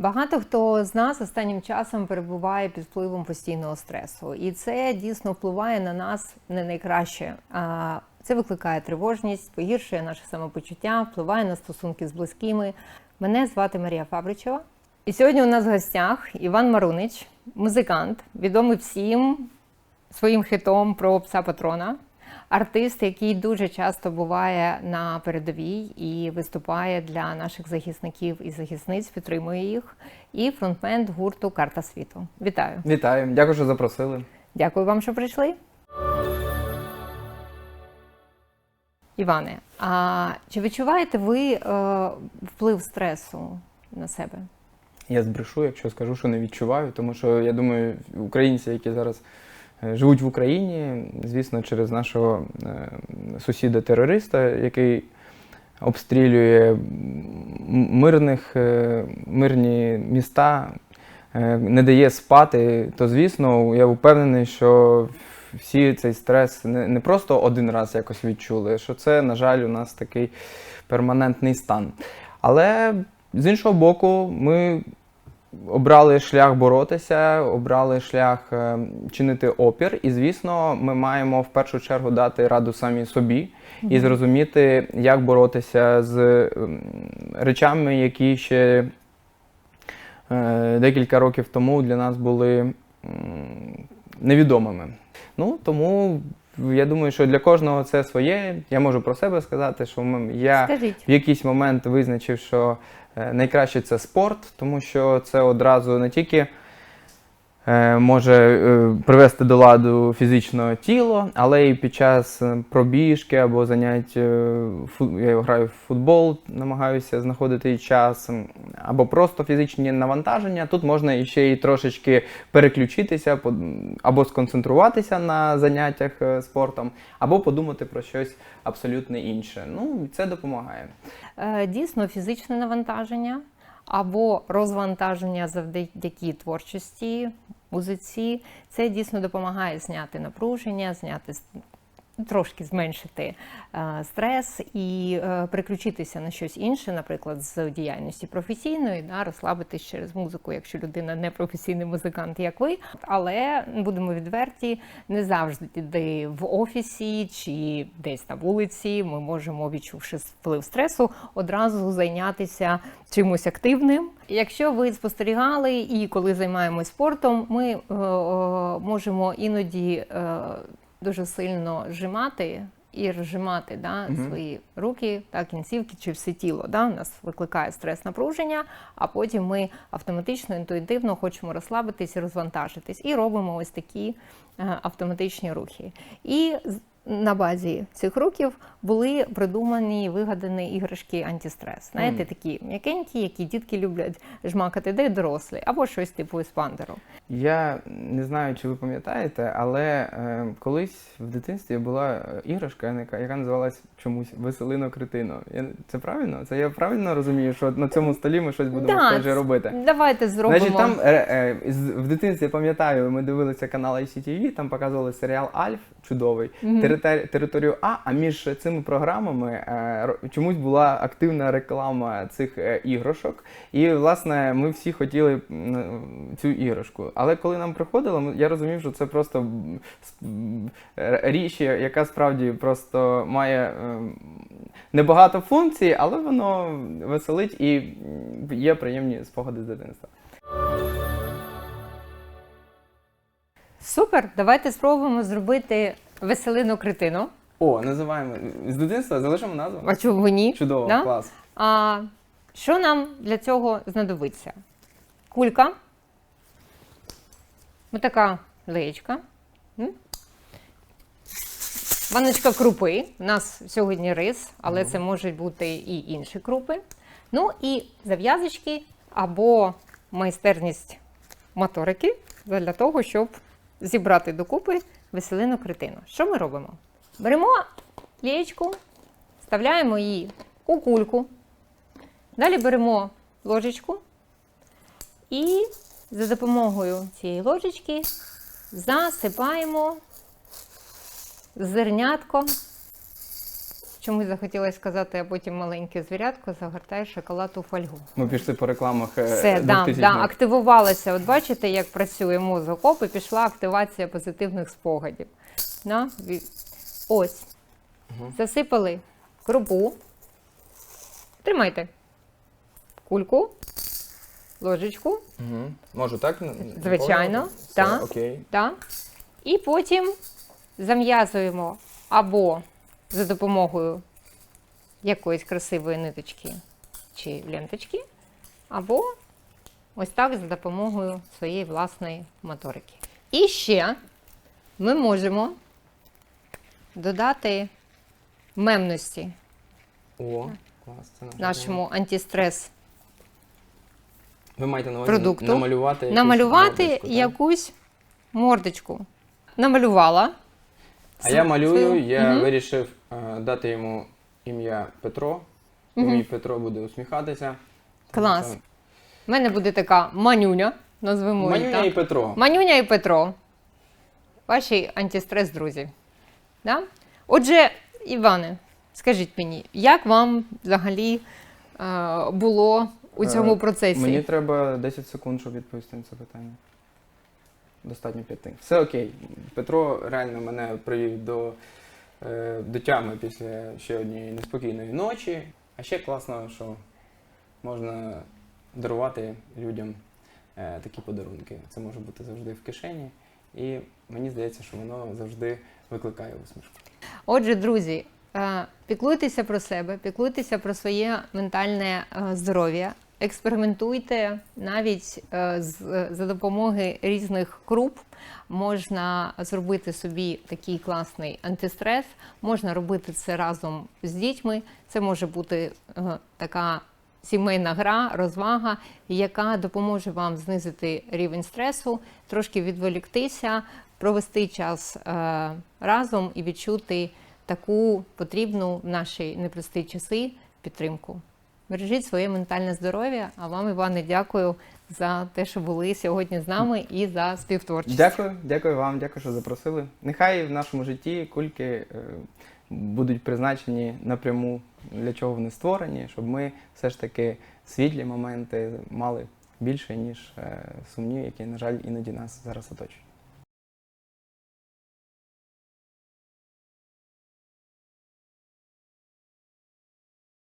Багато хто з нас останнім часом перебуває під впливом постійного стресу, і це дійсно впливає на нас не найкраще. Це викликає тривожність, погіршує наше самопочуття, впливає на стосунки з близькими. Мене звати Марія Фабричева. І сьогодні у нас в гостях Іван Марунич, музикант, відомий всім своїм хитом про пса патрона. Артист, який дуже часто буває на передовій і виступає для наших захисників і захисниць, підтримує їх. І фронтмен гурту Карта світу. Вітаю! Вітаю, дякую, що запросили. Дякую вам, що прийшли. Іване, а чи відчуваєте ви е, вплив стресу на себе? Я збрешу, якщо скажу, що не відчуваю, тому що я думаю, українці, які зараз живуть в Україні, звісно, через нашого е, сусіда-терориста, який обстрілює мирних, е, мирні міста, е, не дає спати, то звісно, я впевнений, що всі цей стрес не, не просто один раз якось відчули, що це, на жаль, у нас такий перманентний стан. Але з іншого боку, ми обрали шлях боротися, обрали шлях е, чинити опір, і звісно, ми маємо в першу чергу дати раду самі собі і зрозуміти, як боротися з ем, речами, які ще е, декілька років тому для нас були невідомими. Ну тому я думаю, що для кожного це своє. Я можу про себе сказати, що я Скажіть. в якийсь момент визначив, що е, найкраще це спорт, тому що це одразу не тільки може е, привести до ладу фізично тіло, але і під час е, пробіжки або занять, е, я граю в футбол, намагаюся знаходити час, або просто фізичні навантаження. Тут можна іще й трошечки переключитися або сконцентруватися на заняттях е, спортом, або подумати про щось абсолютно інше. Ну, це допомагає. Е, Дійсно, фізичне навантаження або розвантаження завдяки творчості, музиці. Це дійсно допомагає зняти напруження, зняти трошки зменшити е, стрес і е, переключитися на щось інше, наприклад, з діяльності професійної, да, розслабитись через музику, якщо людина не професійний музикант, як ви. Але будемо відверті, не завжди в офісі чи десь на вулиці ми можемо, відчувши вплив стресу, одразу зайнятися чимось активним. Якщо ви спостерігали і коли займаємось спортом, ми е, можемо іноді е, дуже сильно зжимати і розжимати да, угу. свої руки та кінцівки чи все тіло. Да, у нас викликає стрес напруження, а потім ми автоматично, інтуїтивно хочемо розслабитись і розвантажитись. І робимо ось такі е, автоматичні рухи. І на базі цих рухів були придумані і вигадані іграшки антистрес. Знаєте, такі м'якенькі, які дітки люблять жмакати, де й дорослі, або щось типу еспандеру. Я не знаю, чи ви пам'ятаєте, але е, колись в дитинстві була е, іграшка, яка, яка називалась чомусь Веселино Критино. Це правильно? Це я правильно розумію, що на цьому столі ми щось будемо Да, схоже робити? Давайте зробимо. Значить, там е, в дитинстві я пам'ятаю, ми дивилися канал ICTV, там показували серіал Альф чудовий, Мгм. «Територ- територію А. А між цими програмами е, чомусь була активна реклама цих е, іграшок. І власне ми всі хотіли цю іграшку. Але коли нам приходило, я розумів, що це просто річ, яка справді просто має небагато функцій, але воно веселить і є приємні спогади з дитинства. Супер, давайте спробуємо зробити веселину критину. О, називаємо з дитинства, залишимо назву. А чому ні? Чудово, Да? клас. А, що нам для цього знадобиться? Кулька. Ось така леєчка. М? Баночка крупи. У нас сьогодні рис, але це можуть бути і інші крупи. Ну і зав'язочки або майстерність моторики для того, щоб зібрати докупи веселину критину. Що ми робимо? Беремо лієчку, вставляємо її у кульку. Далі беремо ложечку і за допомогою цієї ложечки засипаємо зернятко чомусь захотілося сказати, а потім маленьке звірятко загортає шоколад у фольгу. Ми пішли по рекламах е, Все, да, да, активувалася. От бачите, як працює мозок оп, і пішла активація позитивних спогадів. На, ві- ось. Мгм. Засипали крупу. Тримайте. Кульку, ложечку, Угу. Можу так? Звичайно, так. Окей. да? і потім зам'язуємо або за допомогою якоїсь красивої ниточки чи ленточки, або ось так за допомогою своєї власної моторики. І ще ми можемо додати мемності О, клас. Це нашому антистрес Ви маєте на увазі продукту. намалювати якусь намалювати мордочку, так? якусь мордочку. Намалювала. А я малюю, я Мгм. вирішив е, дати йому ім'я Петро. бо Мгм. Мій Петро буде усміхатися. Клас. У мене буде така манюня, назвемо її Манюня так. і Петро. Манюня і Петро. Ваші антистрес друзі. Да? Отже, Іване, скажіть мені, як вам взагалі е, було у цьому Е, процесі? Мені треба 10 секунд, щоб відповісти на це питання. Достатньо п'яти. Все окей. Петро реально мене привів до, е, до тями після ще однієї неспокійної ночі. А ще класно, що можна дарувати людям е, такі подарунки. Це може бути завжди в кишені. І мені здається, що воно завжди викликає усмішку. Отже, друзі, е, піклуйтеся про себе, піклуйтеся про своє ментальне е, здоров'я, експериментуйте навіть е, за допомоги різних круп. Можна зробити собі такий класний антистрес, можна робити це разом з дітьми. Це може бути така сімейна гра, розвага, яка допоможе вам знизити рівень стресу, трошки відволіктися, провести час е, разом і відчути таку потрібну в наші непрості часи підтримку. Бережіть своє ментальне здоров'я. А вам, Іване, дякую за те, що були сьогодні з нами і за співтворчість. Дякую, дякую вам, дякую, що запросили. Нехай в нашому житті кульки е, будуть призначені напряму, для чого вони створені, щоб ми все ж таки світлі моменти мали більше, ніж е, сумні, які, на жаль, іноді нас зараз оточують.